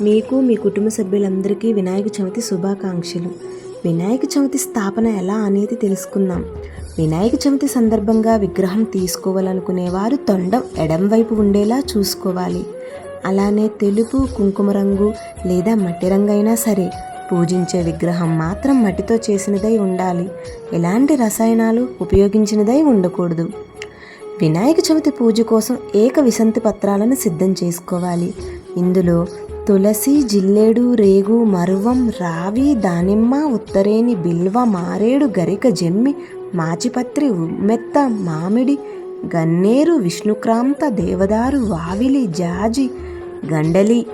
మీకు మీ కుటుంబ సభ్యులందరికీ వినాయక చవితి శుభాకాంక్షలు. వినాయక చవితి స్థాపన ఎలా అనేది తెలుసుకుందాం. వినాయక చవితి సందర్భంగా విగ్రహం తీసుకోవాలనుకునేవారు తొండం ఎడం వైపు ఉండేలా చూసుకోవాలి. అలానే తెలుపు కుంకుమ రంగు లేదా మట్టి రంగు అయినా సరే పూజించే విగ్రహం మాత్రం మట్టితో చేసినదై ఉండాలి. ఎలాంటి రసాయనాలు ఉపయోగించినదై ఉండకూడదు. వినాయక చవితి పూజ కోసం ఏక విసంతి పత్రాలను సిద్ధం చేసుకోవాలి. ఇందులో తులసి జిల్లేడు రేగు మరువం రావి దానిమ్మ ఉత్తరేని బిల్వ మారేడు గరిక జమ్మి మాచిపత్రి ఉమ్మెత్త మామిడి గన్నేరు విష్ణుక్రాంత దేవదారు వావిలి జాజి గండలి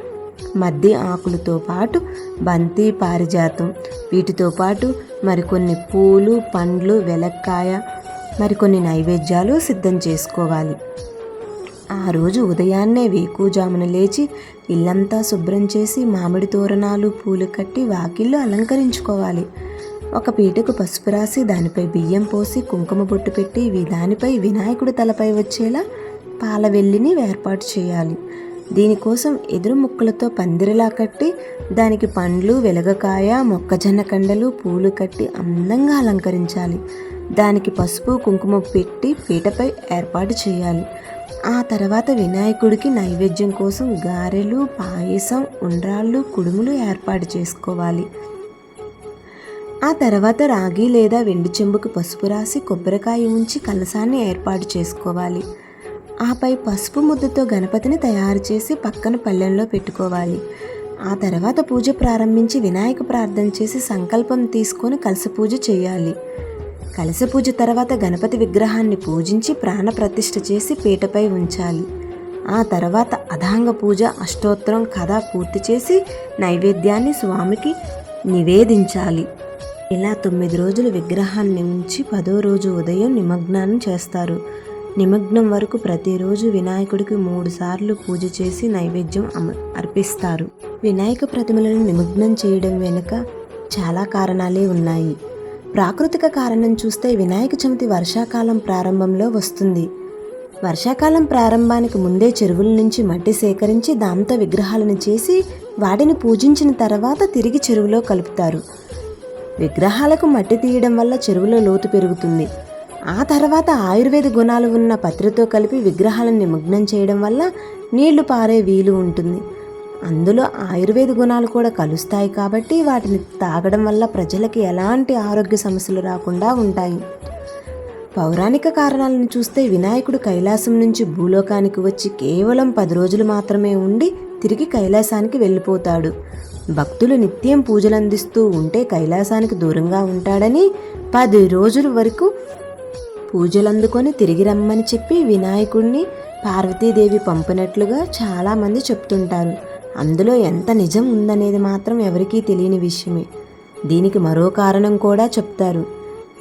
మద్ది ఆకులతో పాటు బంతి పారిజాతం. వీటితో పాటు మరికొన్ని పూలు పండ్లు వెలక్కాయ మరికొన్ని నైవేద్యాలు సిద్ధం చేసుకోవాలి. ఆ రోజు ఉదయాన్నే వేకుజామున లేచి ఇల్లంతా శుభ్రం చేసి మామిడి తోరణాలు పూలు కట్టి వాకిళ్ళు అలంకరించుకోవాలి. ఒక పీటకు పసుపు రాసి దానిపై బియ్యం పోసి కుంకుమ బొట్టు పెట్టి దానిపై వినాయకుడి తలపై వచ్చేలా పాల వెల్లిని ఏర్పాటు చేయాలి. దీనికోసం ఎదురు ముక్కలతో పందిరిలా కట్టి దానికి పండ్లు వెలగకాయ మొక్కజొన్న కండలు పూలు కట్టి అందంగా అలంకరించాలి. దానికి పసుపు కుంకుమ పెట్టి పీటపై ఏర్పాటు చేయాలి. ఆ తర్వాత వినాయకుడికి నైవేద్యం కోసం గారెలు పాయసం ఉండ్రాళ్ళు కుడుములు ఏర్పాటు చేసుకోవాలి. ఆ తర్వాత రాగి లేదా వెండి చెంబుకు పసుపు రాసి కొబ్బరికాయ ఉంచి కలసాన్ని ఏర్పాటు చేసుకోవాలి. ఆపై పసుపు ముద్దతో గణపతిని తయారు చేసి పక్కన పళ్ళెంలో పెట్టుకోవాలి. ఆ తర్వాత పూజ ప్రారంభించి వినాయక ప్రార్థన చేసి సంకల్పం తీసుకొని కలస పూజ చేయాలి. కలస పూజ తర్వాత గణపతి విగ్రహాన్ని పూజించి ప్రాణ ప్రతిష్ఠ చేసి పీటపై ఉంచాలి. ఆ తర్వాత అధాంగ పూజ అష్టోత్తరం కథ పూర్తి చేసి నైవేద్యాన్ని స్వామికి నివేదించాలి. ఇలా తొమ్మిది రోజులు విగ్రహాన్ని ఉంచి పదో రోజు ఉదయం నిమగ్నాన్ని చేస్తారు. నిమగ్నం వరకు ప్రతిరోజు వినాయకుడికి మూడు సార్లు పూజ చేసి నైవేద్యం అమ అర్పిస్తారు. వినాయక ప్రతిమలను నిమగ్నం చేయడం వెనుక చాలా కారణాలే ఉన్నాయి. ప్రాకృతిక కారణం చూస్తే వినాయక చవితి వర్షాకాలం ప్రారంభంలో వస్తుంది. వర్షాకాలం ప్రారంభానికి ముందే చెరువుల నుంచి మట్టి సేకరించి దాంతో విగ్రహాలను చేసి వాటిని పూజించిన తర్వాత తిరిగి చెరువులో కలుపుతారు. విగ్రహాలకు మట్టి తీయడం వల్ల చెరువులో లోతు పెరుగుతుంది. ఆ తర్వాత ఆయుర్వేద గుణాలు ఉన్న పత్రితో కలిపి విగ్రహాలను నిమగ్నం చేయడం వల్ల నీళ్ళు పారే వీలు ఉంటుంది. అందులో ఆయుర్వేద గుణాలు కూడా కలుస్తాయి కాబట్టి వాటిని తాగడం వల్ల ప్రజలకి ఎలాంటి ఆరోగ్య సమస్యలు రాకుండా ఉంటాయి. పౌరాణిక కారణాలను చూస్తే వినాయకుడు కైలాసం నుంచి భూలోకానికి వచ్చి కేవలం పది రోజులు మాత్రమే ఉండి తిరిగి కైలాసానికి వెళ్ళిపోతాడు. భక్తులు నిత్యం పూజలు అందిస్తూ ఉంటే కైలాసానికి దూరంగా ఉంటాడని పది రోజుల వరకు పూజలు అందుకొని తిరిగి రమ్మని చెప్పి వినాయకుడిని పార్వతీదేవి పంపినట్లుగా చాలామంది చెప్తుంటారు. అందులో ఎంత నిజం ఉందనేది మాత్రం ఎవరికీ తెలియని విషయమే. దీనికి మరో కారణం కూడా చెప్తారు.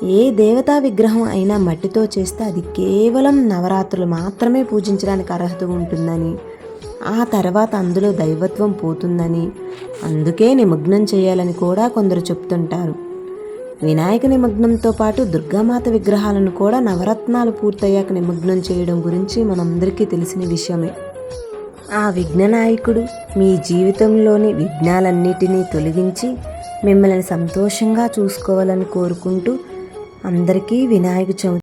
ఏ దేవతా విగ్రహం అయినా మట్టితో చేస్తే అది కేవలం నవరాత్రులు మాత్రమే పూజించడానికి అర్హత ఉంటుందని ఆ తర్వాత అందులో దైవత్వం పోతుందని అందుకే నిమగ్నం చేయాలని కూడా కొందరు చెప్తుంటారు. వినాయక నిమగ్నంతో పాటు దుర్గామాత విగ్రహాలను కూడా నవరత్నాలు పూర్తయ్యాక నిమగ్నం చేయడం గురించి మనందరికీ తెలిసిన విషయమే. ఆ విఘ్ననాయకుడు మీ జీవితంలోని విఘ్నాలన్నిటినీ తొలగించి మిమ్మల్ని సంతోషంగా చూసుకోవాలని కోరుకుంటూ అందరికీ వినాయక చవితి